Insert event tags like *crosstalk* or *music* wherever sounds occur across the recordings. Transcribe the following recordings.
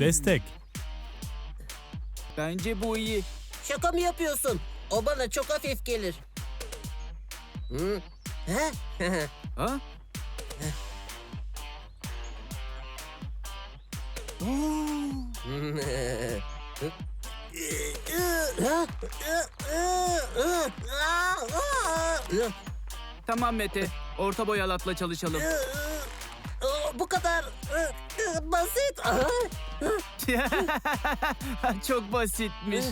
Destek. Bence bu iyi. Şaka mı yapıyorsun? O bana çok hafif gelir. Hı? He? *laughs* Ha? *laughs* Tamam Mete. Orta boy halatla çalışalım. Bu kadar basit. *laughs* Çok basitmiş.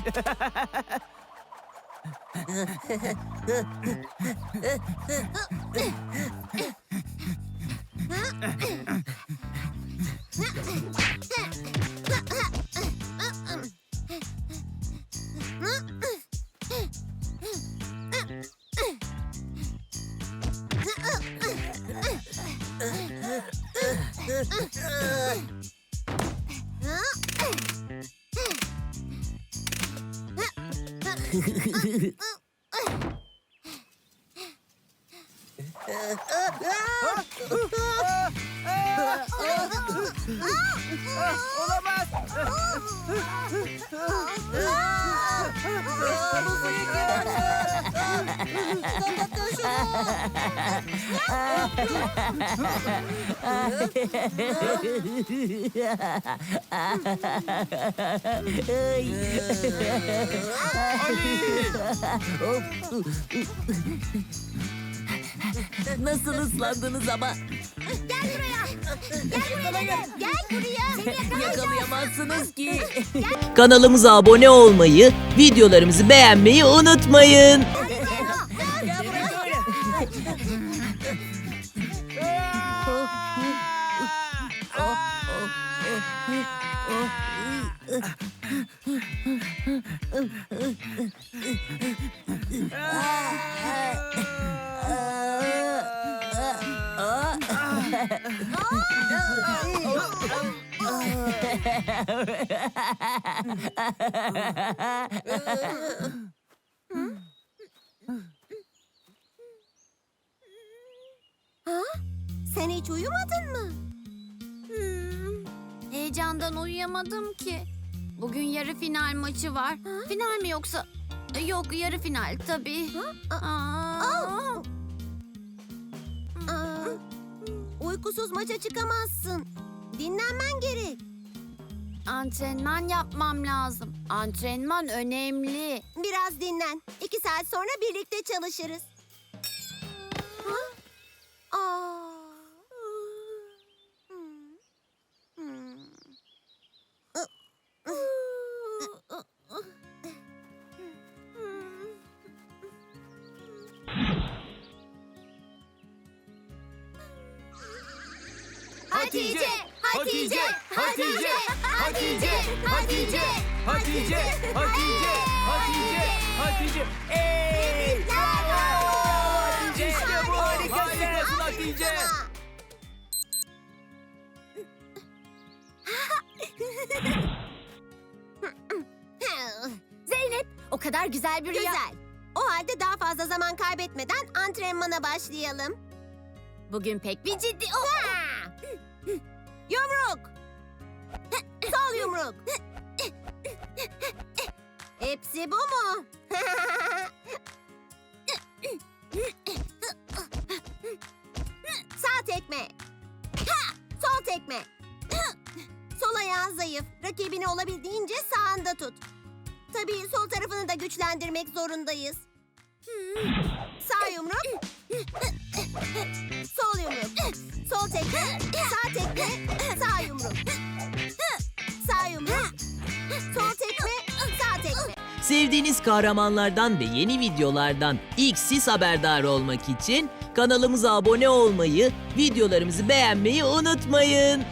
Olamaz. *laughs* Buzu *laughs* yıkıyorsun. Nasıl ıslandınız ama? Gel buraya. Gel buraya. Gel buraya. Seni Yakalayamazsınız ki. Kanalımıza abone olmayı, videolarımızı beğenmeyi unutmayın. 응? Sen hiç uyumadın mı? Heyecandan uyuyamadım ki. Bugün yarı final maçı var. Final mi yoksa? E, Yok yarı final tabii. Aa. Uykusuz maça çıkamazsın. Dinlenmen gerek. Antrenman yapmam lazım. Antrenman önemli. Biraz dinlen. İki saat sonra birlikte çalışırız. Hatice, Hatice, Hatice, Hatice, Hatice, Hatice, Hatice, Hatice, Hatice. Ey! Bravo! İşte bu harikasın Hatice. *laughs* Zeynep, o kadar güzel bir rüya. Güzel. O halde daha fazla zaman kaybetmeden antrenmana başlayalım. Bugün pek bir ciddi... Oh! Yumruk! Sol yumruk! Hepsi bu mu? Sağ tekme. Sol tekme. Sol ayağın zayıf. Rakibini olabildiğince sağında tut. Tabii sol tarafını da güçlendirmek zorundayız. Sağ yumruk. Sol yumruk. Sol tekme. Sağ tekme. Sağ yumruk. Sağ yumruk. Sol tekme. Sağ tekme. Sevdiğiniz kahramanlardan ve yeni videolardan ilk siz haberdar olmak için kanalımıza abone olmayı, videolarımızı beğenmeyi unutmayın.